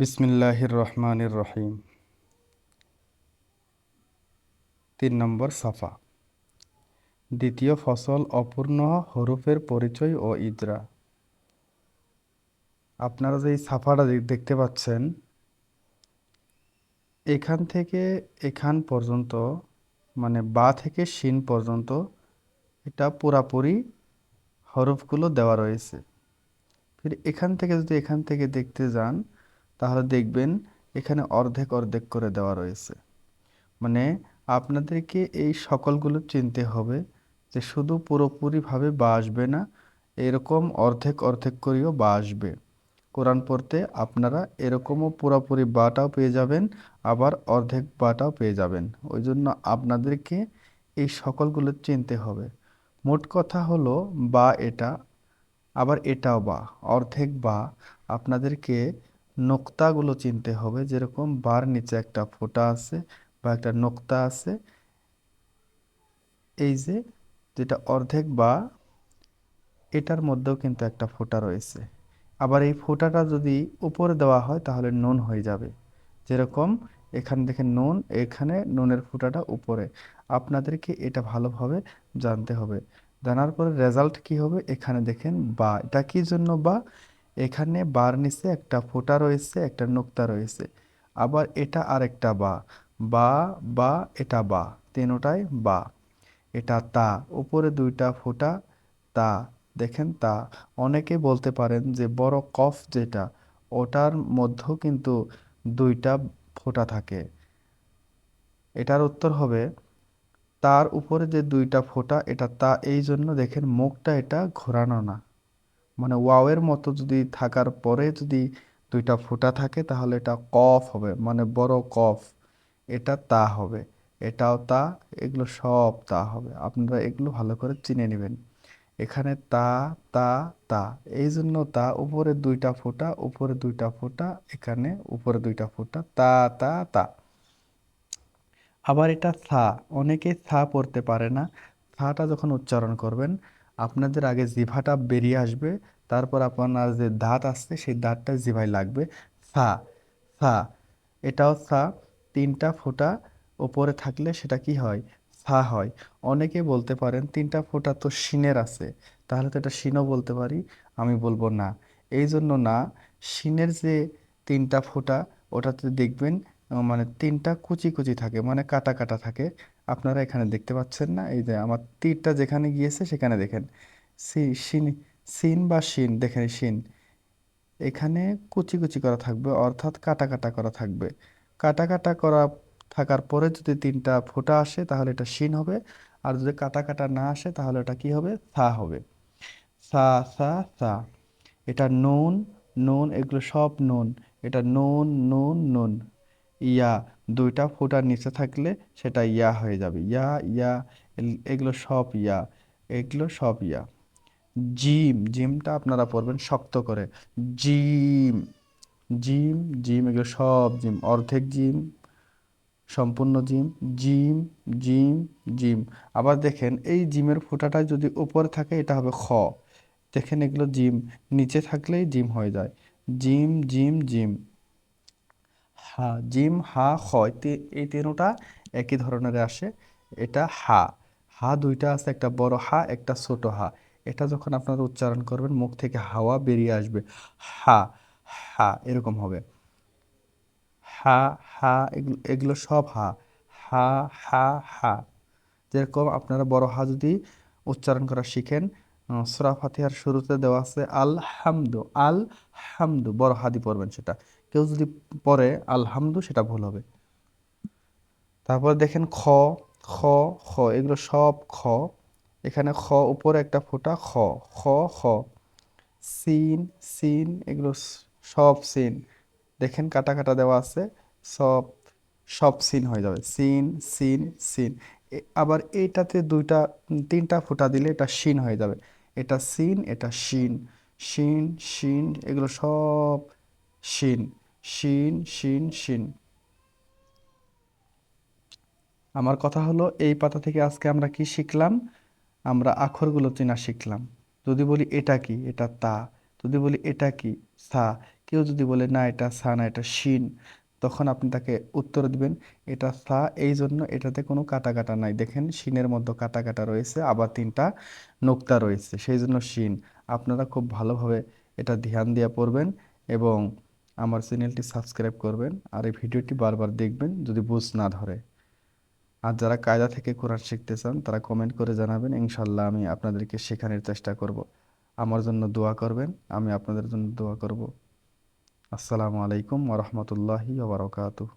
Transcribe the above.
বিসমিল্লাহির রহমানির রহিম। তিন নম্বর সাফা। দ্বিতীয় ফসল অপূর্ণ হরফের পরিচয় ও ইজরা আপনারা যে সাফাটা দেখতে পাচ্ছেন, এখান থেকে এখান পর্যন্ত মানে বা থেকে শিন পর্যন্ত, এটা পুরাপুরি হরফগুলো দেওয়া রয়েছে। ফির এখান থেকে যদি এখান থেকে দেখতে যান তাহলে দেখবেন এখানে অর্ধেক অর্ধেক করে দেওয়া রয়েছে। মানে আপনাদেরকে এই সকলগুলো চিনতে হবে যে শুধু পুরোপুরিভাবে বা আসবে না, এরকম অর্ধেক অর্ধেক করেও বা আসবে। কোরআন পড়তে আপনারা এরকমও পুরোপুরি বাটাও পেয়ে যাবেন, আবার অর্ধেক বাটাও পেয়ে যাবেন। ওই জন্য আপনাদেরকে এই সকলগুলো চিনতে হবে। মোট কথা হলো বা এটা, আবার এটাও বা, অর্ধেক বা, আপনাদেরকে নোক্তাগুলো চিনতে হবে। যেরকম বার নিচে একটা ফোঁটা আছে বা একটা নোক্তা আছে, এই যে যেটা অর্ধেক বা, এটার মধ্যেও কিন্তু একটা ফোঁটা রয়েছে। আবার এই ফোঁটাটা যদি উপরে দেওয়া হয় তাহলে নুন হয়ে যাবে। যেরকম এখানে দেখেন নুন, এখানে নুনের ফোঁটাটা উপরে। আপনাদেরকে এটা ভালোভাবে জানতে হবে। জানার পরে রেজাল্ট কি হবে? এখানে দেখেন বা, এটা কি জন্য বা? এখানে বার নিচে একটা ফোঁটা রয়েছে, একটা নোক্তা রয়েছে। আবার এটা আরেকটা বা। বা বা, এটা বা। তিনোটাই বা। এটা তা। উপরে দুইটা ফোঁটা তা। দেখেন তা। অনেকে বলতে পারেন যে বড় কফ যেটা, ওটার মধ্যেও কিন্তু দুইটা ফোঁটা থাকে। এটার উত্তর হবে, তার উপরে যে দুইটা ফোঁটা, এটা তা। এই জন্য দেখেন মুখটা এটা ঘোরানো না। মানে ওয়াওয়ের মতো যদি থাকার পরে যদি দুইটা ফোঁটা থাকে, তাহলে এটা কফ হবে মানে বড় কফ। এটা তা হবে, এটাও তা, এগুলো সব তা হবে। আপনারা এগুলো ভালো করে চিনে নেবেন। এখানে তা তা তা, এই জন্য তা, উপরে দুইটা ফোঁটা, উপরে দুইটা ফোঁটা, এখানে উপরে দুইটা ফোঁটা, তা তা তা। আবার এটা সা অনেকে সা পড়তে পারে না। সাটা যখন উচ্চারণ করবেন আপনাদের আগে জিভাটা বেরিয়ে আসবে, তারপর আপনার যে দাঁত আসছে, সেই দাঁতটা জিভায় লাগবে। সা সা এটাও সা তিনটা ফোঁটা ওপরে থাকলে সেটা কি হয়? সা হয়। অনেকে বলতে পারেন, তিনটা ফোঁটা তো শিনের আছে, তাহলে তো এটা শিনও বলতে পারি। আমি বলব, না। এই জন্য না, শিনের যে তিনটা ফোঁটা, ওটাতে দেখবেন মানে তিনটা কুচি কুচি থাকে মানে কাটা কাটা থাকে। আপনারা এখানে দেখতে পাচ্ছেন না? এই যে আমার তীরটা যেখানে গিয়েছে সেখানে দেখেন। সি শিন সিন বা শিন, দেখেন শিন। এখানে কুচি কুচি করা থাকবে, অর্থাৎ কাটা কাটা করা থাকবে। কাটা কাটা করা থাকার পরে যদি তিনটা ফোঁটা আসে তাহলে এটা শিন হবে। আর যদি কাটা কাটা না আসে তাহলে এটা কি হবে? সা হবে। সা সা সা এটা নুন নুন, এগুলো সব নুন। এটা নুন নুন নুন। ইয়া দুইটা ফোঁটার নিচে থাকলে সেটা ইয়া হয়ে যাবে। ইয়া ইয়া এগুলো সব ইয়া, এগুলো সব ইয়া। জিম, জিমটা আপনারা পড়বেন শক্ত করে। জিম জিম জিম এগুলো সব জিম। অর্ধেক জিম, সম্পূর্ণ জিম। Gym gym gym. আবার দেখেন এই জিমের ফোঁটাটা যদি উপরে থাকে এটা হবে খ। দেখেন এগুলো জিম। নিচে থাকলেই জিম হয়ে যায়। Gym gym gym. হা জিম হা খ এই তিনোটা একই ধরনের আসে। এটা হা। হা দুইটা আছে একটা বড় হা একটা ছোট হা। এটা যখন আপনারা উচ্চারণ করবেন মুখ থেকে হাওয়া বেরিয়ে আসবে। হা হা এরকম হবে। হা হা এগুলো এগুলো সব হা। হা হা হা। যেরকম আপনারা বড় হা যদি উচ্চারণ করা শিখেন আহ, সূরা ফাতিহার শুরুতে দেওয়া আছে আল হামদু আল হামদু বড় হাদি পড়বেন সেটা। কেউ যদি পড়ে, আলহামদু, সেটা ভুল হবে। তারপর দেখেন খ খ খ, এগুলো সব খ। এখানে খ, উপরে একটা ফোঁটা, খ খ খ। সিন সিন, এগুলো সব সিন। দেখেন কাটা কাটা দেওয়া আছে, সব সব সিন হয়ে যাবে। Scene scene scene. আবার এইটাতে দুইটা, তিনটা ফোঁটা দিলে এটা শিন হয়ে যাবে। এটা সিন, এটা শিন। শিন শিন, এগুলো সব শিন শিন শিন শিন। আমার কথা হলো, এই পাতা থেকে আজকে আমরা কি শিখলাম? আমরা আখরগুলো চেনা শিখলাম। যদি বলি, এটা কি? এটা তা। যদি বলি, এটা কি? সা কেউ যদি বলে, না, এটা সা না, এটা শিন, তখন আপনি তাকে উত্তর দিবেন, এটা সা এই জন্য এটাতে কোনো কাটা কাটা নাই। দেখেন, শিনের মধ্যে কাটা কাটা রয়েছে, আবার তিনটা নোক্তা রয়েছে, সেই জন্য শিন। আপনারা খুব ভালোভাবে এটা ধ্যান দিয়ে পড়বেন এবং আমার চ্যানেলটি সাবস্ক্রাইব করবেন আর এই ভিডিওটি বারবার দেখবেন যদি বুঝ না ধরে। আর যারা কায়দা থেকে কোরআন শিখতে চান, তারা কমেন্ট করে জানাবেন ইনশাল্লাহ আমি আপনাদেরকে শেখানোর চেষ্টা করব। আমার জন্য দোয়া করবেন, আমি আপনাদের জন্য দোয়া করব। আসসালামু আলাইকুম ওরহমতুল্লাহি ওবরাকাতুহ